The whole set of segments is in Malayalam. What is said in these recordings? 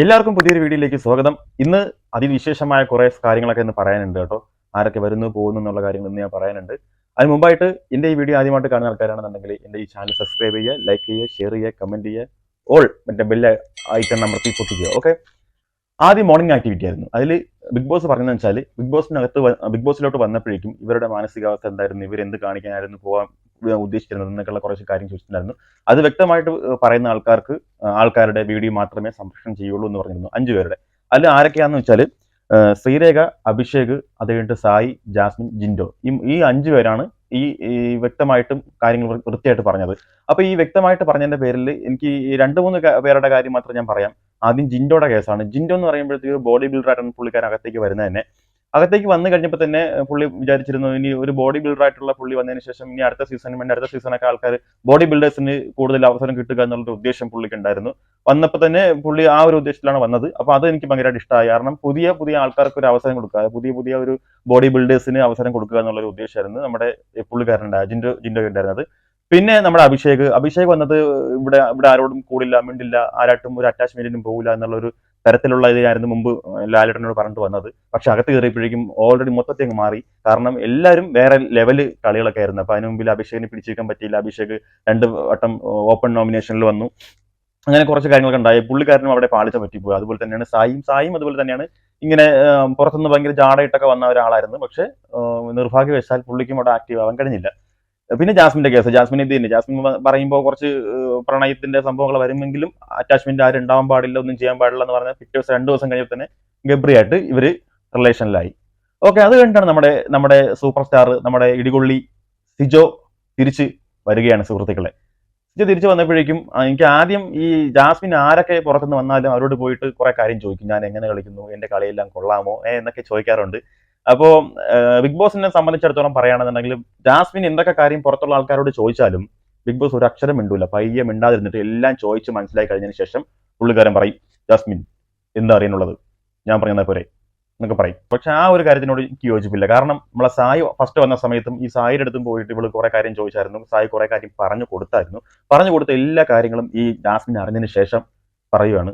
എല്ലാവർക്കും പുതിയൊരു വീഡിയോയിലേക്ക് സ്വാഗതം. ഇന്ന് അതിവിശേഷമായ കുറെ കാര്യങ്ങളൊക്കെ ഇന്ന് പറയാനുണ്ട് കേട്ടോ. ആരൊക്കെ വരുന്നു പോകുന്നു എന്നുള്ള കാര്യങ്ങൾ ഇന്ന് ഞാൻ പറയാനുണ്ട്. അതിന് മുമ്പായിട്ട് എന്റെ ഈ വീഡിയോ ആദ്യമായിട്ട് കാണുന്ന ആൾക്കാരാണെന്നുണ്ടെങ്കിൽ എന്റെ ഈ ചാനൽ സബ്സ്ക്രൈബ് ചെയ്യുക ലൈക്ക് ചെയ്യുക ഷെയർ ചെയ്യുക കമന്റ് ചെയ്യുക. ഓൾ മറ്റേ ബെല്ല് ഐക്കൺ അമർത്തി പൊട്ടിക്കുക ഓക്കെ ആദ്യം മോർണിംഗ് ആക്ടിവിറ്റി ആയിരുന്നു. അതിൽ ബിഗ് ബോസ് പറഞ്ഞതെന്ന് വെച്ചാൽ ബിഗ് ബോസിനകത്ത് ബിഗ് ബോസിലോട്ട് വന്നപ്പോഴേക്കും ഇവരുടെ മാനസികാവസ്ഥ എന്തായിരുന്നു ഇവർ എന്ത് കാണിക്കാനായിരുന്നു പോകാൻ ഉദ്ദേശിച്ചിരുന്നത് എന്നൊക്കെയുള്ള കുറച്ച് കാര്യം ചോദിച്ചിട്ടുണ്ടായിരുന്നു. അത് വ്യക്തമായിട്ട് പറയുന്ന ആൾക്കാർക്ക് ആൾക്കാരുടെ വീഡിയോ മാത്രമേ സംരക്ഷണം ചെയ്യുള്ളൂ എന്ന് പറഞ്ഞിരുന്നു അഞ്ചു പേരുടെ. അതിൽ ആരൊക്കെയാന്ന് വെച്ചാൽ ശ്രീരേഖ അഭിഷേക് അത് കഴിഞ്ഞിട്ട് സായി ജാസ്മിൻ ജിൻഡോ. ഈ ഈ അഞ്ചു പേരാണ് ഈ വ്യക്തമായിട്ടും കാര്യങ്ങൾ വൃത്തിയായിട്ട് പറഞ്ഞത്. അപ്പൊ ഈ വ്യക്തമായിട്ട് പറഞ്ഞതിന്റെ പേരിൽ എനിക്ക് രണ്ട് മൂന്ന് പേരുടെ കാര്യം മാത്രം ഞാൻ പറയാം. ആദ്യം ജിൻഡോയുടെ കേസാണ്. ജിൻഡോ എന്ന് പറയുമ്പോഴത്തേക്ക് ബോഡി ബിൽഡറായിട്ടാണ് പുള്ളിക്കാരൻ അകത്തേക്ക് വരുന്നത് തന്നെ. അകത്തേക്ക് വന്നു കഴിഞ്ഞപ്പോൾ തന്നെ പുള്ളി വിചാരിച്ചിരുന്നു ഇനി ഒരു ബോഡി ബിൽഡറായിട്ടുള്ള പുള്ളി വന്നതിന് ശേഷം ഇനി അടുത്ത സീസണിന് വേണ്ടി അടുത്ത സീസണൊക്കെ ആൾക്കാർ ബോഡി ബിൽഡേഴ്സിന് കൂടുതൽ അവസരം കിട്ടുക എന്നുള്ളൊരു ഉദ്ദേശം പുള്ളിക്ക് ഉണ്ടായിരുന്നു. വന്നപ്പോൾ തന്നെ പുള്ളി ആ ഒരു ഉദ്ദേശത്തിലാണ് വന്നത്. അപ്പോൾ അത് എനിക്ക് ഭയങ്കരമായിട്ട് ഇഷ്ടമായി കാരണം പുതിയ പുതിയ ആൾക്കാർക്ക് ഒരു അവസരം കൊടുക്കുക പുതിയ പുതിയ ഒരു ബോഡി ബിൽഡേഴ്സിന് അവസരം കൊടുക്കുക എന്നുള്ളൊരു ഉദ്ദേശമായിരുന്നു നമ്മുടെ പുള്ളിക്കാരനുണ്ടായ ജിൻഡോ ജിൻഡോ ഉണ്ടായിരുന്നത്. പിന്നെ നമ്മുടെ അഭിഷേക്. അഭിഷേക് വന്നത് ഇവിടെ ഇവിടെ ആരോടും കൂടില്ല മിണ്ടില്ല ആരാട്ടും ഒരു അറ്റാച്ച്മെന്റിനും പോകില്ല എന്നുള്ള ഒരു തരത്തിലുള്ള ഇതിലായിരുന്നു മുമ്പ് ലാലേട്ടനോട് പറഞ്ഞിട്ട് വന്നത്. പക്ഷെ അകത്ത് കയറിയപ്പോഴേക്കും ഓൾറെഡി മൊത്തത്തിൽ അങ്ങ് മാറി. കാരണം എല്ലാവരും വേറെ ലെവൽ കളികളൊക്കെ ആയിരുന്നു. അപ്പൊ അതിന് മുമ്പിൽ അഭിഷേകിനെ പിടിച്ചേക്കാൻ പറ്റിയില്ല. അഭിഷേക് രണ്ട് വട്ടം ഓപ്പൺ നോമിനേഷനിൽ വന്നു. അങ്ങനെ കുറച്ച് കാര്യങ്ങളൊക്കെ ഉണ്ടായി. പുള്ളിക്കാരനും അവിടെ പാളിച്ച പറ്റിപ്പോയി. അതുപോലെ തന്നെയാണ് സായിയും സായും അതുപോലെ തന്നെയാണ് ഇങ്ങനെ പുറത്തുനിന്ന് ഭയങ്കര ജാടയിട്ടൊക്കെ വന്ന ഒരാളായിരുന്നു. പക്ഷെ നിർഭാഗ്യവശാൽ പുള്ളിക്കും അവിടെ ആക്റ്റീവ് ആവാൻ കഴിഞ്ഞില്ല. പിന്നെ ജാസ്മിന്റെ കേസ് ജാസ്മിൻ ഇത് തന്നെ ജാസ്മിൻ പറയുമ്പോൾ കുറച്ച് പ്രണയത്തിന്റെ സംഭവങ്ങൾ വരുമെങ്കിലും അറ്റാച്ച്മെന്റ് ആരും ഉണ്ടാവാൻ പാടില്ല ഒന്നും ചെയ്യാൻ പാടില്ല എന്ന് പറഞ്ഞാൽ പിറ്റേ ദിവസം രണ്ടു ദിവസം കഴിഞ്ഞപ്പോൾ തന്നെ ഗബ്രിയായിട്ട് ഇവർ റിലേഷനിലായി ഓക്കെ അത് കഴിഞ്ഞിട്ടാണ് നമ്മുടെ നമ്മുടെ സൂപ്പർ സ്റ്റാർ നമ്മുടെ ഇടികൊള്ളി സിജോ തിരിച്ച് വരികയാണ് സുഹൃത്തുക്കളെ. സിജോ തിരിച്ചു വന്നപ്പോഴേക്കും എനിക്ക് ആദ്യം ഈ ജാസ്മിൻ ആരൊക്കെ പുറത്തുനിന്ന് വന്നാലും അവരോട് പോയിട്ട് കുറെ കാര്യം ചോദിക്കും. ഞാൻ എങ്ങനെ കളിക്കുന്നു? എന്റെ കളിയെല്ലാം കൊള്ളാമോ? എന്നൊക്കെ ചോദിക്കാറുണ്ട്. അപ്പോ ബിഗ് ബോസിനെ സംബന്ധിച്ചിടത്തോളം പറയുകയാണെന്നുണ്ടെങ്കിൽ ജാസ്മിൻ എന്തൊക്കെ കാര്യം പുറത്തുള്ള ആൾക്കാരോട് ചോദിച്ചാലും ബിഗ് ബോസ് ഒരു അക്ഷരം മിണ്ടൂല പയ്യെ മിണ്ടാതിരുന്നിട്ട് എല്ലാം ചോദിച്ച് മനസ്സിലായി കഴിഞ്ഞതിന് ശേഷം പുള്ളിക്കാരൻ പറയും ജാസ്മിൻ എന്താ അറിയാനുള്ളത് ഞാൻ പറയുന്ന പോരെ. എന്നൊക്കെ പറയും. പക്ഷെ ആ ഒരു കാര്യത്തിനോട് എനിക്ക് യോജിപ്പില്ല. കാരണം നമ്മളെ സായി ഫസ്റ്റ് വന്ന സമയത്തും ഈ സായിയുടെ അടുത്തും പോയിട്ട് ഇവൾ കുറെ കാര്യം ചോദിച്ചായിരുന്നു. സായി കുറെ കാര്യം പറഞ്ഞു കൊടുത്തായിരുന്നു. പറഞ്ഞു കൊടുത്ത എല്ലാ കാര്യങ്ങളും ഈ ജാസ്മിൻ അറിഞ്ഞതിന് ശേഷം പറയുവാണ്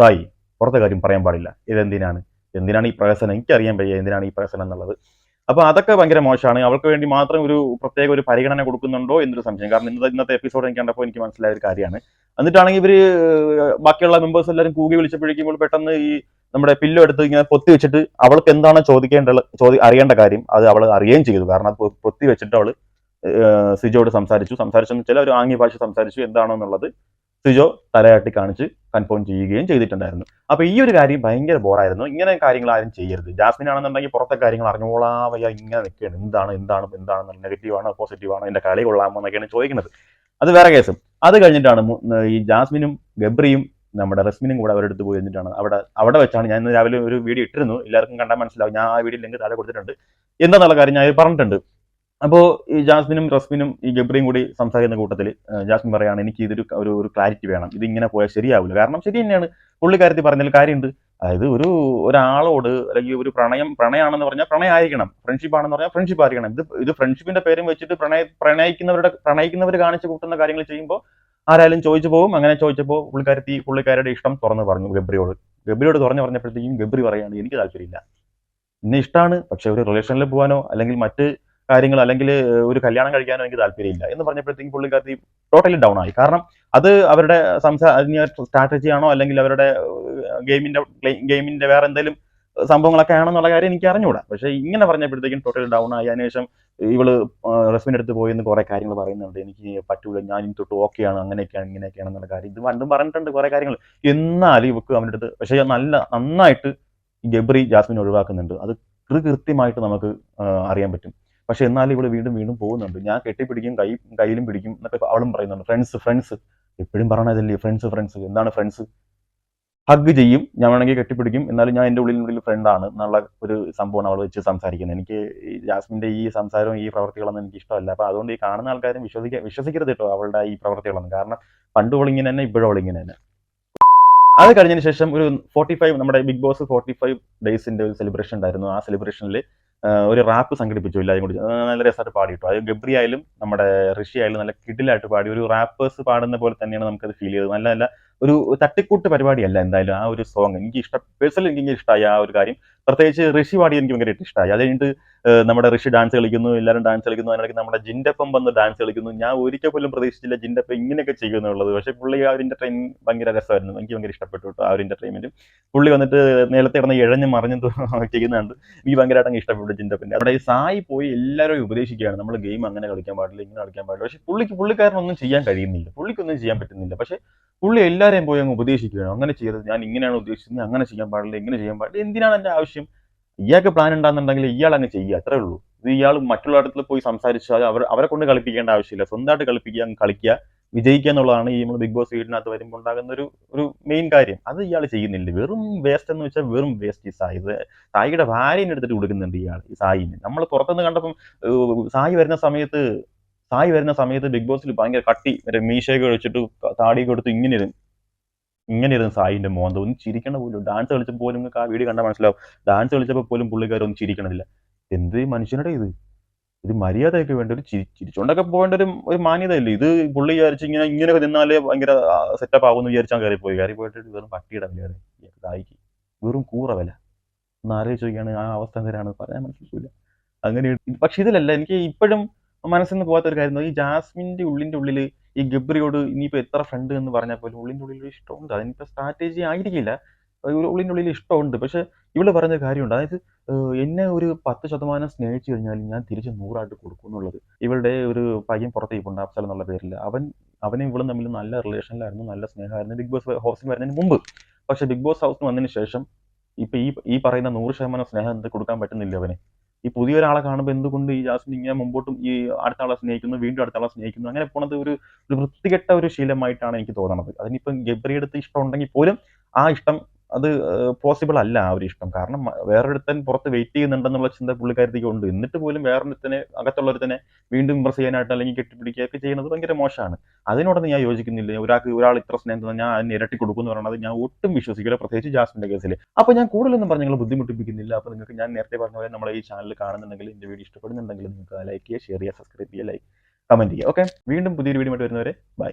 സായി പുറത്തെ കാര്യം പറയാൻ പാടില്ല. ഇതെന്തിനാണ്? എന്തിനാണ് ഈ പ്രഹസനം? എനിക്കറിയാൻ വയ്യ എന്തിനാണ് ഈ പ്രഹസനം എന്നുള്ളത്. അപ്പൊ അതൊക്കെ ഭയങ്കര മോശമാണ്. അവൾക്ക് വേണ്ടി മാത്രം ഒരു പ്രത്യേക ഒരു പരിഗണന കൊടുക്കുന്നുണ്ടോ എന്നൊരു സംശയം. കാരണം ഇന്നത്തെ ഇന്നത്തെ എപ്പിസോഡ് എനിക്ക് കണ്ടപ്പോൾ എനിക്ക് മനസ്സിലായ ഒരു കാര്യമാണ്. എന്നിട്ടാണെങ്കിൽ ഇവർ ബാക്കിയുള്ള മെമ്പേഴ്സ് എല്ലാവരും കൂകി വിളിച്ചപ്പോഴേക്കും ഇവൾ പെട്ടെന്ന് ഈ നമ്മുടെ പില്ലോ എടുത്ത് ഇങ്ങനെ പൊത്തി വെച്ചിട്ട് അവൾക്ക് എന്താണ് ചോദിക്കേണ്ട ചോദി അറിയേണ്ട കാര്യം അത് അവൾ അറിയുകയും ചെയ്തു. കാരണം അത് പൊത്തി വെച്ചിട്ട് അവൾ സിജോട് സംസാരിച്ചു. സംസാരിച്ചെന്ന് വെച്ചാൽ ഒരു ആംഗ്യ ഭാഷ സംസാരിച്ചു എന്താണോ എന്നുള്ളത്. സിജോ തലയാട്ടി കാണിച്ച് കൺഫേം ചെയ്യുകയും ചെയ്തിട്ടുണ്ടായിരുന്നു. അപ്പൊ ഈ ഒരു കാര്യം ഭയങ്കര ബോറായിരുന്നു ഇങ്ങനെ കാര്യങ്ങൾ ആരും ചെയ്യരുത്. ജാസ്മിൻ ആണെന്നുണ്ടെങ്കിൽ പുറത്തെ കാര്യങ്ങൾ അറിഞ്ഞോളാ. വയ്യ ഇങ്ങനെ നിൽക്കുകയാണ്. എന്താണ് എന്താണ് എന്താണ് നെഗറ്റീവ് ആണോ പോസിറ്റീവ് ആണോ എന്റെ കളി കൊള്ളാമോ എന്നൊക്കെയാണ് ചോദിക്കുന്നത്. അത് വേറെ കേസും അത് കഴിഞ്ഞിട്ടാണ് ഈ ജാസ്മിനും ഗബ്രിയും നമ്മുടെ റസ്മിനും കൂടെ അവരുടെ അടുത്ത് പോയി എന്നിട്ടാണ് അവിടെ അവിടെ വെച്ചാണ് ഞാൻ രാവിലെ ഒരു വീഡിയോ ഇട്ടിരുന്നു. എല്ലാവർക്കും കണ്ടാൽ മനസ്സിലാവും. ഞാൻ ആ വീഡിയോ ലിങ്ക് താഴെ കൊടുത്തിട്ടുണ്ട്. എന്താണെന്നുള്ള കാര്യം ഞാൻ പറഞ്ഞിട്ടുണ്ട്. അപ്പോൾ ഈ ജാസ്മിനും റസ്മിനും ഈ ഗബ്രിയും കൂടി സംസാരിക്കുന്ന കൂട്ടത്തിൽ ജാസ്മിൻ പറയാണ് എനിക്ക് ഇതൊരു ഒരു ഒരു ക്ലാരിറ്റി വേണം. ഇത് ഇങ്ങനെ പോയാൽ ശരിയാവില്ല കാരണം ശരി തന്നെയാണ്. പുള്ളിക്കാരത്തി പറഞ്ഞതിൽ കാര്യമുണ്ട്. അതായത് ഒരു ഒരാളോട് അല്ലെങ്കിൽ ഒരു പ്രണയം പ്രണയമാണെന്ന് പറഞ്ഞാൽ പ്രണയമായിരിക്കണം ഫ്രണ്ട്ഷിപ്പ് ആണെന്ന് പറഞ്ഞാൽ ഫ്രണ്ട്ഷിപ്പ് ആയിരിക്കണം. ഇത് ഇത് ഫ്രണ്ട്ഷിപ്പിന്റെ പേരും വെച്ചിട്ട് പ്രണയ പ്രണയിക്കുന്നവരുടെ പ്രണയിക്കുന്നവർ കാണിച്ചു കൂട്ടുന്ന കാര്യങ്ങൾ ചെയ്യുമ്പോൾ ആരായാലും ചോദിച്ചു പോകും. അങ്ങനെ ചോദിച്ചപ്പോൾ പുള്ളിക്കാരത്തി പുള്ളിക്കാരുടെ ഇഷ്ടം തുറന്നു പറഞ്ഞു ഗബ്രിയോട്. ഗബ്രിയോട് തുറന്നു പറഞ്ഞപ്പോഴത്തേക്കും ഗബ്രി പറയാണ് എനിക്ക് താല്പര്യമില്ല. എന്നെ ഇഷ്ടമാണ് പക്ഷെ ഒരു റിലേഷനിൽ പോകാനോ അല്ലെങ്കിൽ മറ്റ് കാര്യങ്ങൾ അല്ലെങ്കിൽ ഒരു കല്യാണം കഴിക്കാനോ എനിക്ക് താല്പര്യമില്ല എന്ന് പറഞ്ഞപ്പോഴത്തേക്കും പുള്ളിക്കാരത്തി ടോട്ടലി ഡൗൺ ആയി. കാരണം അത് അവരുടെ സംസാ സ്ട്രാറ്റജി ആണോ അല്ലെങ്കിൽ അവരുടെ ഗെയിമിന്റെ ഗെയിമിന്റെ വേറെ എന്തെങ്കിലും സംഭവങ്ങളൊക്കെ ആണെന്നുള്ള കാര്യം എനിക്ക് അറിഞ്ഞുകൂടാ പക്ഷെ ഇങ്ങനെ പറഞ്ഞപ്പോഴത്തേക്കും ടോട്ടലി ഡൗൺ ആയി. അതിനുശേഷം ഇവൾ റസ്മിന്റെ അടുത്ത് പോയി എന്ന് കുറെ കാര്യങ്ങൾ പറയുന്നുണ്ട്. എനിക്ക് പറ്റൂല ഞാൻ ഇനി തൊട്ട് ഓക്കെയാണ് അങ്ങനെയൊക്കെയാണ് ഇങ്ങനെയൊക്കെയാണ് എന്നുള്ള കാര്യം. ഇത് പണ്ടും പറഞ്ഞിട്ടുണ്ട് കുറെ കാര്യങ്ങൾ. എന്നാലും ഇവക്ക് അവന്റെ അടുത്ത് പക്ഷെ നല്ല നന്നായിട്ട് ഗബ്രി ജാസ്മിൻ ഒഴിവാക്കുന്നുണ്ട്. അത് കൃത്യമായിട്ട് നമുക്ക് അറിയാൻ പറ്റും. പക്ഷെ എന്നാലും ഇവിടെ വീണ്ടും വീണ്ടും പോകുന്നുണ്ട്. ഞാൻ കെട്ടിപ്പിടിക്കും കൈ കയ്യിലും പിടിക്കും എന്നൊക്കെ അവളും പറയുന്നുണ്ട്. ഫ്രണ്ട്സ് ഫ്രണ്ട്സ് എപ്പോഴും പറയണതല്ലേ ഫ്രണ്ട്സ് ഫ്രണ്ട്സ് എന്താണ് ഫ്രണ്ട്സ് ഹഗ് ചെയ്യും. ഞാൻ വേണമെങ്കിൽ കെട്ടിപ്പിടിക്കും. എന്നാലും ഞാൻ എന്റെ ഉള്ളിൽ ഫ്രണ്ടാണ് എന്നുള്ള ഒരു സംഭവമാണ് അവൾ വെച്ച് സംസാരിക്കുന്നത്. എനിക്ക് ജാസ്മിന്റെ ഈ സംസാരവും ഈ പ്രവർത്തികളൊന്നും എനിക്ക് ഇഷ്ടമല്ല. അപ്പോൾ അതുകൊണ്ട് ഈ കാണുന്ന ആൾക്കാരും വിശ്വസിക്കാൻ വിശ്വസിക്കരുത് കേട്ടോ അവളുടെ ഈ പ്രവർത്തികളൊന്നും. കാരണം പണ്ട് അവൾ ഇങ്ങനെ തന്നെ ഇപ്പോഴും അവൾ ഇങ്ങനെ തന്നെ. അത് കഴിഞ്ഞതിന് ശേഷം ഒരു ഫോർട്ടി ഫൈവ് നമ്മുടെ ബിഗ് ബോസ് ഫോർട്ടി ഫൈവ് ഡേയ്സിന്റെ ഒരു സെലിബ്രേഷൻ ഉണ്ടായിരുന്നു. ആ സെലിബ്രേഷനിൽ ഒരു റാപ്പ് സംഘടിപ്പിച്ചു എല്ലാവരും കൂടി. നല്ല രസമായിട്ട് പാടിയിട്ടു. അത് ഗബ്രി ആയാലും നമ്മുടെ ഋഷി ആയാലും നല്ല കിഡിലായിട്ട് പാടി. ഒരു റാപ്പേഴ്സ് പാടുന്ന പോലെ തന്നെയാണ് നമുക്കത് ഫീൽ ചെയ്തത്. നല്ല നല്ല ഒരു തട്ടിക്കൂട്ട് പരിപാടിയല്ല എന്തായാലും ആ ഒരു സോങ് എനിക്ക് ഇഷ്ട പേഴ്സണലി എനിക്ക് ഇഷ്ടമായി ആ ഒരു കാര്യം. പ്രത്യേകിച്ച് ഋഷി പാടി എനിക്ക് ഭയങ്കരമായിട്ട് ഇഷ്ടമായി അത് കഴിഞ്ഞിട്ട് നമ്മുടെ ഋഷി ഡാൻസ് കളിക്കുന്നു എല്ലാവരും ഡാൻസ് കളിക്കുന്നു അതിനിടയ്ക്ക് നമ്മുടെ ജിൻഡപ്പം വന്ന് ഡാൻസ് കളിക്കുന്നു. ഞാൻ ഒരിക്കൽ പോലും പ്രതീക്ഷിച്ചില്ല ജിൻഡപ്പം ഇങ്ങനെയൊക്കെ ചെയ്യുമെന്നുള്ളത് പക്ഷേ പുള്ളി ആ ഒരു എന്റർടൈൻ ഭയങ്കര രസമായിരുന്നു. എനിക്ക് ഭയങ്കര ഇഷ്ടപ്പെട്ടു ആ ഒരു എന്റർടൈൻമെന്റും പുള്ളി വന്നിട്ട് നേരത്തെ കിടന്ന് ഇഴഞ്ഞ് മറിഞ്ഞ് ചെയ്യുന്നുണ്ട്. എനിക്ക് ഭയങ്കരമായിട്ട് ഇഷ്ടപ്പെട്ടു ജിൻഡപ്പിന്റെ. അവിടെ സായി പോയി എല്ലാവരും ഉപദേശിക്കുകയാണ്. നമ്മൾ ഗെയിം അങ്ങനെ കളിക്കാൻ പാടില്ല ഇങ്ങനെ കളിക്കാൻ പാടില്ല. പക്ഷേ പുള്ളിക്ക് പുള്ളിക്കാരനൊന്നും ചെയ്യാൻ കഴിയുന്നില്ല. പുള്ളിക്കൊന്നും ചെയ്യാൻ പറ്റുന്നില്ല. പക്ഷേ പുള്ളി എല്ലാവരെയും പോയി അങ്ങ് ഉപദേശിക്കുകയാണ്. അങ്ങനെ ചെയ്യരുത് ഞാൻ ഇങ്ങനെയാണ് ഉദ്ദേശിച്ചത്. അങ്ങനെ ചെയ്യാൻ പാടില്ല. ഇങ്ങനെ ചെയ്യാൻ പാടില്ല. എന്തിനാണ് എന്റെ ആവശ്യം? ഇയാൾക്ക് പ്ലാൻ ഉണ്ടാകുന്നുണ്ടെങ്കിൽ ഇയാൾ അങ്ങ് ചെയ്യുക. അത്രേ ഉള്ളൂ. ഇത് ഇയാൾ മറ്റുള്ള ഇടത്തിൽ പോയി സംസാരിച്ചാൽ അവർ അവരെ കൊണ്ട് കളിപ്പിക്കേണ്ട ആവശ്യമില്ല. സ്വന്തമായിട്ട് കളിപ്പിക്കുക അങ്ങ് കളിക്കുക വിജയിക്കുക എന്നുള്ളതാണ് ഈ നമ്മൾ ബിഗ് ബോസ് വീടിനകത്ത് വരുമ്പോൾ ഉണ്ടാകുന്ന ഒരു ഒരു മെയിൻ കാര്യം. അത് ഇയാൾ ചെയ്യുന്നില്ല. വെറും വേസ്റ്റ് എന്ന് വെച്ചാൽ വെറും വേസ്റ്റ് ഈ സായി. സായിയുടെ ഭാര്യനെ എടുത്തിട്ട് കൊടുക്കുന്നുണ്ട് ഇയാൾ ഈ സായിന്. നമ്മൾ പുറത്തുനിന്ന് കണ്ടപ്പം സായി വരുന്ന സമയത്ത് സായി വരുന്ന സമയത്ത് ബിഗ് ബോസിൽ ഭയങ്കര കട്ടി മറ്റേ മീശയൊക്കെ വെച്ചിട്ട് താടി കൊടുത്ത് ഇങ്ങനെ ഇരുന്നു ഇങ്ങനെ ഇരുന്ന് സായിന്റെ മോന്ത ഒന്ന് ചിരിക്കണ പോലും ഡാൻസ് കളിച്ചപ്പോൾ പോലും നിങ്ങൾക്ക് ആ വീഡിയോ കണ്ടാൽ മനസ്സിലാവും. ഡാൻസ് കളിച്ചപ്പോൾ പോലും പുള്ളിക്കാരൊന്നും ചിരിക്കണില്ല എന്ത് മനുഷ്യനുടെ ഇത്? ഇത് മര്യാദയൊക്കെ വേണ്ട ഒരു ചിരി ചിരിച്ചോണ്ടൊക്കെ പോകേണ്ട ഒരു ഒരു മാന്യതയല്ലേ? ഇത് പുള്ളി വിചാരിച്ച് ഇങ്ങനെ ഇങ്ങനെയൊക്കെ നിന്നാലേ ഭയങ്കര സെറ്റപ്പ് ആകുമെന്ന് വിചാരിച്ചാൽ കയറി പോയി കയറി പോയിട്ട് വെറും പട്ടിയുടെ വിലയാണ് തായിക്ക് വെറും കൂറ വില. ഒന്ന് ആലോചിച്ച് നോക്കിയാണ് ആ അവസ്ഥ എന്തരാണ് പറയാൻ മനസ്സിലാവില്ല അങ്ങനെ പക്ഷെ ഇതിലല്ല എനിക്ക് ഇപ്പോഴും മനസ്സിൽ നിന്ന് പോകാത്ത ഒരു കാര്യം ഈ ജാസ്മിന്റെ ഉള്ളിന്റെ ഉള്ളിൽ ഈ ഗബ്രിയോട് ഇനിയിപ്പോ എത്ര ഫ്രണ്ട് എന്ന് പറഞ്ഞാൽ പോലും ഉള്ളിന്റെ ഉള്ളിൽ ഇഷ്ടമുണ്ട്. അതിനിപ്പോ സ്ട്രാറ്റജി ആയിരിക്കില്ല. ഉള്ളിന്റെ ഉള്ളിൽ ഇഷ്ടമുണ്ട്. പക്ഷെ ഇവിടെ പറഞ്ഞ കാര്യമുണ്ട്. അതായത് എന്നെ ഒരു പത്ത് ശതമാനം സ്നേഹിച്ചു കഴിഞ്ഞാൽ ഞാൻ തിരിച്ച് നൂറായിട്ട് കൊടുക്കും എന്നുള്ളത്. ഇവളുടെ ഒരു പയ്യൻ പുറത്തേക്ക് ഇരിപ്പുണ്ട് അഫ്സൽ എന്നുള്ള പേരിൽ അവൻ അവനും ഇവളും തമ്മിൽ നല്ല റിലേഷനിലായിരുന്നു നല്ല സ്നേഹമായിരുന്നു. ബിഗ് ബോസ് ഹൗസിൽ വരുന്നതിന് മുമ്പ്. പക്ഷെ ബിഗ് ബോസ് ഹൗസിന് വന്നതിന് ശേഷം ഇപ്പൊ ഈ ഈ പറയുന്ന നൂറ് ശതമാനം സ്നേഹം കൊടുക്കാൻ പറ്റുന്നില്ല അവന്. ഈ പുതിയ ഒരാളെ കാണുമ്പോൾ എന്തുകൊണ്ട് ഈ ജാസ്മിൻ ഇങ്ങനെ മുമ്പോട്ടും ഈ അടുത്ത ആളെ സ്നേഹിക്കുന്നു വീണ്ടും അടുത്ത ആളെ സ്നേഹിക്കുന്നു? അങ്ങനെ പോണത് ഒരു ഒരു വൃത്തികെട്ട ഒരു ശീലമായിട്ടാണ് എനിക്ക് തോന്നുന്നത് അതിനിപ്പം ഗബ്രിയെടുത്ത് ഇഷ്ടം ഉണ്ടെങ്കിൽ പോലും ആ ഇഷ്ടം അത് പോസിബിൾ അല്ല ആ ഒരു ഇഷ്ടം. കാരണം വേറൊരുത്തൻ പുറത്ത് വെയിറ്റ് ചെയ്യുന്നുണ്ടെന്നുള്ള ചിന്ത പുള്ളിക്കാരത്തേക്ക് ഉണ്ട്. എന്നിട്ട് പോലും വേറൊരുത്തനെ അകത്തുള്ളൊരുത്തനെ വീണ്ടും ഇമ്പ്രസ് ചെയ്യാനായിട്ട് അല്ലെങ്കിൽ കെട്ടിപ്പിടിക്കുകയൊക്കെ ചെയ്യുന്നത് ഭയങ്കര മോശമാണ്. അതിനോടൊന്നും ഞാൻ യോജിക്കുന്നില്ല. ഒരാൾക്ക് ഒരാൾ ഇത്ര സ്നേഹം തന്നെ ഞാൻ അതിന് ഇരട്ടി കൊടുക്കും എന്ന് പറയുന്നത് ഞാൻ ഒട്ടും വിശ്വസിക്കില്ല. പ്രത്യേകിച്ച് ജാസ്മിന്റെ കേസിൽ അപ്പോൾ ഞാൻ കൂടുതലൊന്നും പറഞ്ഞു നിങ്ങൾ ബുദ്ധിമുട്ടിപ്പിക്കുന്നില്ല. അപ്പോൾ നിങ്ങൾക്ക് ഞാൻ നേരത്തെ പറഞ്ഞ പോലെ നമ്മളെ ഈ ചാനൽ കാണുന്നുണ്ടെങ്കിൽ എന്റെ വീഡിയോ ഇഷ്ടപ്പെടുന്നുണ്ടെങ്കിൽ നിങ്ങൾക്ക് ലൈക്ക് ചെയ്യുക ഷെയർ ചെയ്യുക സബ്സ്ക്രൈബ് ചെയ്യുക ലൈക്ക് കമന്റ് ചെയ്യുക. ഓക്കെ വീണ്ടും പുതിയൊരു വീഡിയോ ആയിട്ട് വരുന്നവരെ ബൈ